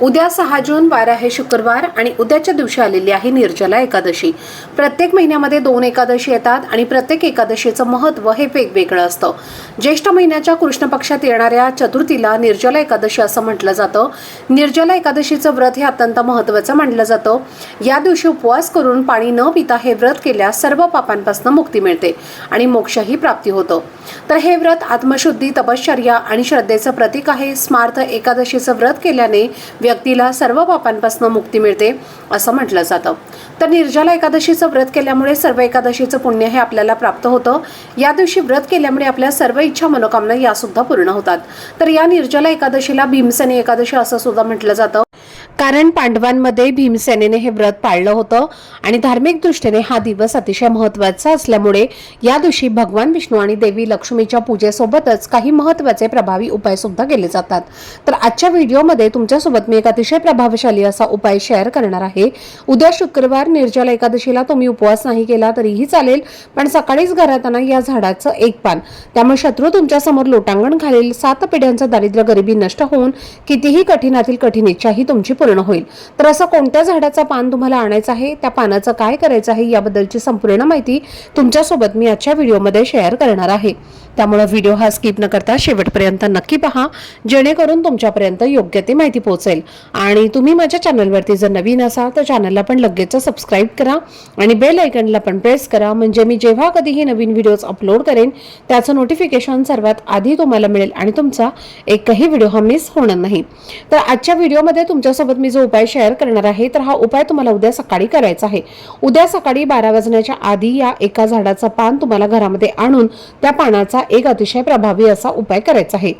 उद्या सहा जून वार आहे शुक्रवार आणि उद्याच्या दिवशी आलेली आहे निर्जला एकादशी. प्रत्येक महिन्यामध्ये दोन एकादशी येतात आणि प्रत्येक एकादशीचं महत्त्व हे वेगवेगळं असतं. ज्येष्ठ महिन्याच्या कृष्ण पक्षात येणाऱ्या चतुर्थीला निर्जला एकादशी असं म्हटलं जातं. निर्जला एकादशीचं व्रत हे अत्यंत महत्त्वाचं मानलं जातं. या दिवशी उपवास करून पाणी न पिता हे व्रत केल्यास सर्व पापांपासून मुक्ती मिळते आणि मोक्षही प्राप्ती होतं. तर हे व्रत आत्मशुद्धी तपश्चर्या आणि श्रद्धेचं प्रतीक आहे. स्मार्थ एकादशीचं व्रत केल्याने व्यक्तीला सर्व पापांपासून मुक्ती मिळते असं म्हटलं जातं. तर निर्जला एकादशीचं व्रत केल्यामुळे सर्व एकादशीचं पुण्य हे आपल्याला प्राप्त होतं. या दिवशी व्रत केल्यामुळे आपल्या सर्व इच्छा मनोकामना यासुद्धा पूर्ण होतात. तर या निर्जला एकादशीला भीमसेनी एकादशी असं सुद्धा म्हटलं जातं. कारण पांडवांमध्ये भीमसेनेने हे व्रत पाळलं होतं आणि धार्मिक दृष्टीने हा दिवस अतिशय महत्त्वाचा असल्यामुळे या दिवशी भगवान विष्णू आणि देवी लक्ष्मीच्या पूजेसोबतच काही महत्त्वाचे प्रभावी उपाय सुद्धा केले जातात. तर आजच्या व्हिडिओमध्ये तुमच्यासोबत मी एक अतिशय प्रभावशाली असा उपाय शेअर करणार आहे. उद्या शुक्रवार निर्जल एकादशीला तुम्ही उपवास नाही केला तरीही चालेल पण सकाळीच घराताना या झाडाचं एक पान. त्यामुळे शत्रू तुमच्यासमोर लोटांगण घालेल सात पिढ्यांचं दारिद्र्य गरिबी नष्ट होऊन कितीही कठीणातील कठीण इच्छाही तुमची पूर्ण होईल. तर असं कोणत्या झाडाचा पान तुम्हाला आणायचं आहे त्या पानाचं काय करायचं आहे याबद्दलची संपूर्ण माहिती तुमच्यासोबत मी आजच्या व्हिडिओमध्ये शेअर करणार आहे. त्यामुळे व्हिडिओ हा स्किप न करता शेवटपर्यंत नक्की पहा जेणेकरून तुमच्यापर्यंत योग्य ती माहिती पोहोचेल. आणि तुम्ही माझ्या चॅनलवरती जर नवीन असाल तर चॅनलला पण लगेच सबस्क्राईब करा आणि बेल आयकनला पण प्रेस करा. म्हणजे मी जेव्हा कधीही नवीन व्हिडिओज अपलोड करेन त्याचं नोटिफिकेशन सर्वात आधी तुम्हाला मिळेल आणि तुमचा एकही व्हिडिओ हा मिस होणार नाही. तर आजच्या व्हिडिओमध्ये तुमच्यासोबत मी जो उपाय शेअर करणार आहे तर हा उपाय तुम्हाला उद्या सकाळी करायचा आहे. उद्या सकाळी बारा वाजण्याच्या आधी या एका झाडाचं पान तुम्हाला घरामध्ये आणून त्या पानाचा एक अतिशय प्रभावी असा उपाय करायचा आहे.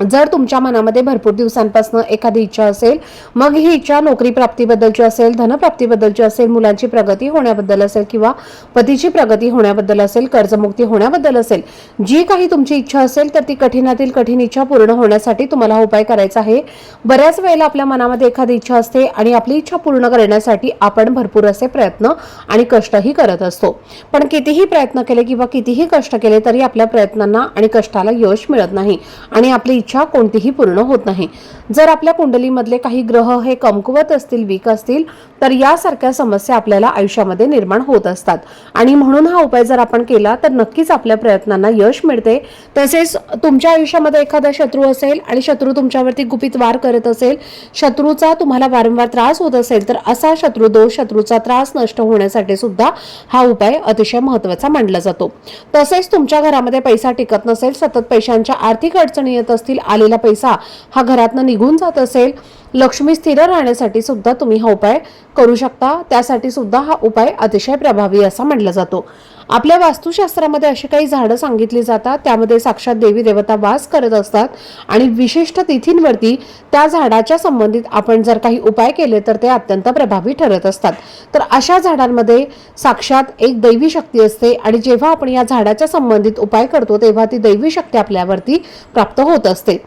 जर तुमच्या मनामध्ये भरपूर दिवसांपासून एखादी इच्छा असेल मग ही इच्छा नोकरी प्राप्तीबद्दलची असेल धनप्राप्तीबद्दलची असेल मुलांची प्रगती होण्याबद्दल असेल किंवा पतीची प्रगती होण्याबद्दल असेल कर्जमुक्ती होण्याबद्दल असेल जी काही तुमची इच्छा असेल तर ती कठीणातील कठीण इच्छा पूर्ण होण्यासाठी तुम्हाला हा उपाय करायचा आहे. बऱ्याच वेळेला आपल्या मनामध्ये एखादी इच्छा असते आणि आपली इच्छा पूर्ण करण्यासाठी आपण भरपूर असे प्रयत्न आणि कष्टही करत असतो. पण कितीही प्रयत्न केले किंवा कितीही कष्ट केले तरी आपल्या प्रयत्नांना आणि कष्टाला यश मिळत नाही आणि आपली इच्छा कोणतीही पूर्ण होत नाही. जर आपल्या कुंडलीमधले काही ग्रह हे कमकुवत असतील वीक असतील तर यासारख्या समस्या आपल्याला आयुष्यामध्ये निर्माण होत असतात. आणि म्हणून हा उपाय जर आपण केला तर नक्कीच आपल्या प्रयत्नांना यश मिळते. तसेच तुमच्या आयुष्यामध्ये एखादा शत्रू असेल आणि शत्रू तुमच्यावरती गुपित वार करत असेल शत्रूचा तुम्हाला वारंवार त्रास होत असेल तर असा शत्रू दोष शत्रूचा त्रास नष्ट होण्यासाठी सुद्धा हा उपाय अतिशय महत्त्वाचा मानला जातो. तसेच तुमच्या घरामध्ये पैसा टिकत नसेल सतत पैशांच्या आर्थिक अडचणी येत असतील आलेला पैसा हा घरातनं निघून जात असेल लक्ष्मी स्थिर राहण्यासाठी सुद्धा तुम्ही हा उपाय करू शकता. त्यासाठी सुद्धा हा उपाय अतिशय प्रभावी असा मानला जातो. आपल्या वास्तुशास्त्रामध्ये अशी काही झाडं सांगितली जातात. त्यामध्ये साक्षात देवी देवता वास करत असतात. आणि विशिष्ट तिथींवरती त्या झाडाच्या संबंधित आपण जर काही उपाय केले तर ते अत्यंत प्रभावी ठरत असतात. तर अशा झाडांमध्ये साक्षात एक दैवी शक्ती असते. आणि जेव्हा आपण या झाडाच्या संबंधित उपाय करतो तेव्हा ती दैवी शक्ती आपल्यावरती प्राप्त होत असते.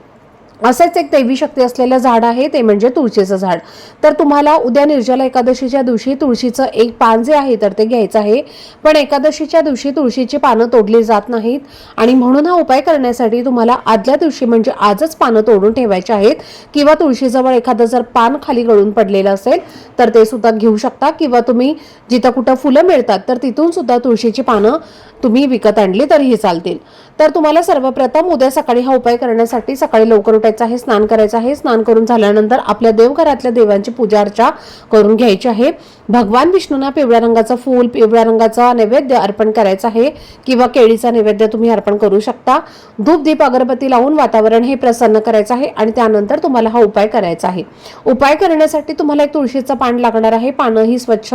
असंच एक दैवी शक्ती असलेलं झाड आहे ते म्हणजे तुळशीचं झाड. तर तुम्हाला उद्या निर्जला एकादशीच्या दिवशी तुळशीचं एक पान जे आहे तर ते घ्यायचं आहे. पण एकादशीच्या दिवशी तुळशीची पानं तोडली जात नाहीत आणि म्हणून हा उपाय करण्यासाठी तुम्हाला आदल्या दिवशी म्हणजे आजच पानं तोडून ठेवायची आहेत. किंवा तुळशीजवळ एखादं जर पान खाली गळून पडलेलं असेल तर ते सुद्धा घेऊ शकता. किंवा तुम्ही जिथं कुठं फुलं मिळतात तर तिथून सुद्धा तुळशीची पानं तुम्ही विकत आणली तरीही चालतील. तर तुम्हाला सर्वप्रथम उद्या सकाळी हा उपाय करण्यासाठी सकाळी लवकर उठायचं आहे स्नान करायचं आहे स्नान करून झाल्यानंतर आपल्या देवघरातल्या देवांची पूजा अर्चा करून घ्यायची आहे. भगवान विष्णूंना पिवळ्या रंगाचं फूल पिवळ्या रंगाचा नैवेद्य अर्पण करायचं आहे किंवा केळीचा नैवेद्य तुम्ही अर्पण करू शकता. धूप दीप अगरबत्ती लावून वातावरण हे प्रसन्न करायचं आहे आणि त्यानंतर तुम्हाला हा उपाय करायचा आहे. उपाय करण्यासाठी तुम्हाला एक तुळशीचं पान लागणार आहे. पानं ही स्वच्छ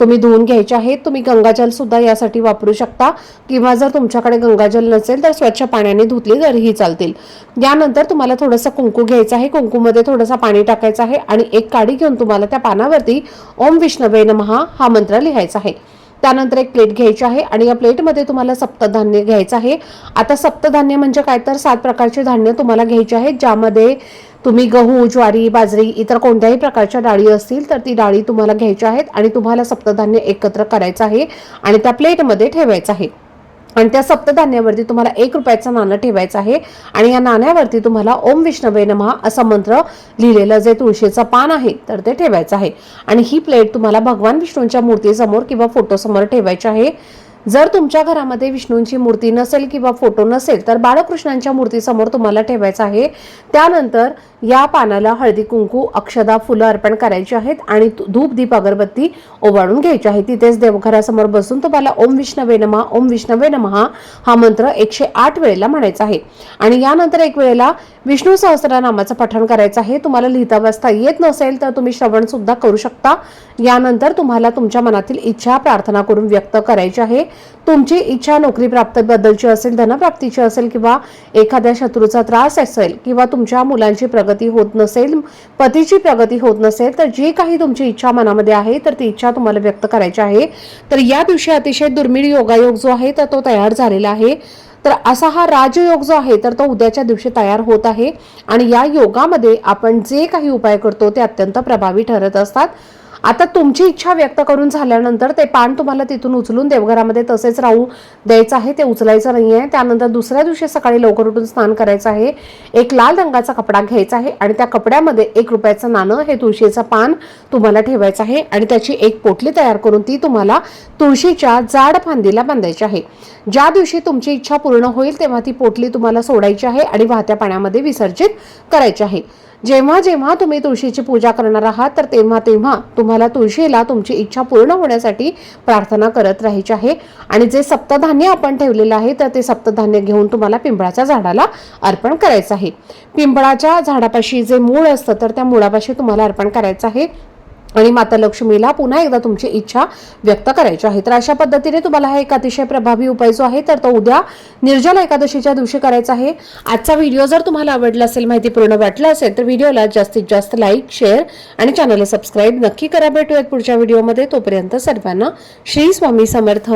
तुम्ही धुवून घ्यायचे आहेत तुम्ही गंगाजल सुद्धा यासाठी वापरू शकता किंवा जर तुमच्याकडे गंगाजल नसेल तर स्वच्छ पाण्याने धुतली तरीही चालतील. यानंतर तुम्हाला थोडंसं कुंकू घ्यायचं आहे. कुंकूमध्ये थोडंसं पाणी टाकायचं आहे आणि एक काडी घेऊन तुम्हाला त्या पानावरती ओम विष्णवे नमहा हा मंत्र लिहायचा आहे. त्यानंतर एक प्लेट घ्यायची आहे आणि या प्लेटमध्ये तुम्हाला सप्तधान्य घ्यायचं आहे. आता सप्तधान्य म्हणजे काय? तर सात प्रकारचे धान्य तुम्हाला घ्यायचे आहेत ज्यामध्ये तुम्ही गहू ज्वारी बाजरी इतर कोणत्याही प्रकारच्या डाळी असतील तर ती डाळी तुम्हाला घ्यायच्या आहेत आणि तुम्हाला सप्तधान्य एकत्र करायचं आहे आणि त्या प्लेटमध्ये ठेवायचं आहे. आणि त्या सप्तधान्यावरती तुम्हाला एक रुपयाचं नाणं ठेवायचं आहे. आणि या नाण्यावरती तुम्हाला ओम विष्णवे नमहा असा मंत्र लिहिलेलं जे तुळशीचं पान आहे तर ते ठेवायचं आहे. आणि ही प्लेट तुम्हाला भगवान विष्णूंच्या मूर्तीसमोर किंवा फोटोसमोर ठेवायची आहे. जर तुमच्या घरामध्ये विष्णूंची मूर्ती नसेल किंवा फोटो नसेल तर बाळकृष्णांच्या मूर्तीसमोर तुम्हाला ठेवायचं आहे. त्यानंतर या पानाला हळदी कुंकू अक्षदा फुलं अर्पण करायची आहेत आणि धूप दीप अगरबत्ती ओवाळून घ्यायची आहे. तिथेच देवघरासमोर बसून तुम्हाला ओम विष्णवे नमः ओम विष्णवे नमः हा मंत्र एकशे आठ वेळेला म्हणायचा आहे. आणि यानंतर एक वेळेला विष्णू सहस्रनामाचं पठण करायचं आहे. तुम्हाला लिहिता वाचता येत नसेल तर तुम्ही श्रवण सुद्धा करू शकता. यानंतर तुम्हाला तुमच्या मनातील इच्छा प्रार्थना करून व्यक्त करायची आहे. तुमची इच्छा नोकरी प्राप्त बद्दलची असेल धनप्राप्तीची असेल किंवा एखाद्या शत्रूचा त्रास असेल किंवा तुमच्या मुलांची प्रगती होत नसेल पतीची प्रगती होत नसेल तर जी काही तुमची इच्छा मनामध्ये आहे तर ती इच्छा तुम्हाला व्यक्त करायची आहे. तर या दिवशी अतिशय दुर्मिळ योगायोग जो आहे तर तो तयार झालेला आहे. तर असा हा राजयोग जो आहे तर तो उद्याच्या दिवशी तयार होत आहे. आणि या योगामध्ये आपण जे काही उपाय करतो ते अत्यंत प्रभावी ठरत असतात. आता तुमची इच्छा व्यक्त करून झाल्यानंतर ते पान तुम्हाला तिथून उचलून देवघरामध्ये तसेच राहू द्यायचं आहे ते उचलायचं नाही आहे त्यानंतर दुसऱ्या दिवशी सकाळी लवकर उठून स्नान करायचं आहे. एक लाल रंगाचा कपडा घ्यायचा आहे आणि त्या कपड्यामध्ये एक रुपयाचं नाणं हे तुळशीचं पान तुम्हाला ठेवायचं आहे आणि त्याची एक पोटली तयार करून ती तुम्हाला तुळशीच्या जाड फांदीला बांधायची आहे. ज्या दिवशी तुमची इच्छा पूर्ण होईल तेव्हा ती पोटली तुम्हाला सोडायची आहे आणि वाहत्या पाण्यामध्ये विसर्जित करायची आहे. जेव्हा जेव्हा तुम्ही तुळशीची पूजा करणार आहात तर तेव्हा तेव्हा तुम्हाला तुळशीला तुमची इच्छा पूर्ण होण्यासाठी प्रार्थना करत राहायची आहे. आणि जे सप्तधान्य आपण ठेवलेलं आहे तर ते सप्तधान्य घेऊन तुम्हाला पिंपळाच्या झाडाला अर्पण करायचं आहे. पिंपळाच्या झाडापाशी जे मूळ असतं तर त्या मुळापाशी तुम्हाला अर्पण करायचं आहे. आणि माता लक्ष्मीला पुन्हा एकदा तुमची इच्छा व्यक्त करायची आहे. तर अशा पद्धतीने तुम्हाला हा एक अतिशय प्रभावी उपाय जो आहे तर तो उद्या निर्जला एकादशीच्या दिवशी करायचा आहे. आजचा व्हिडिओ जर तुम्हाला आवडला असेल माहिती पूर्ण वाटलं असेल तर व्हिडिओला जास्तीत जास्त लाईक शेअर आणि चॅनलला सबस्क्राईब नक्की करा. भेटूयात पुढच्या व्हिडिओमध्ये. तोपर्यंत सर्वांना श्री स्वामी समर्थ.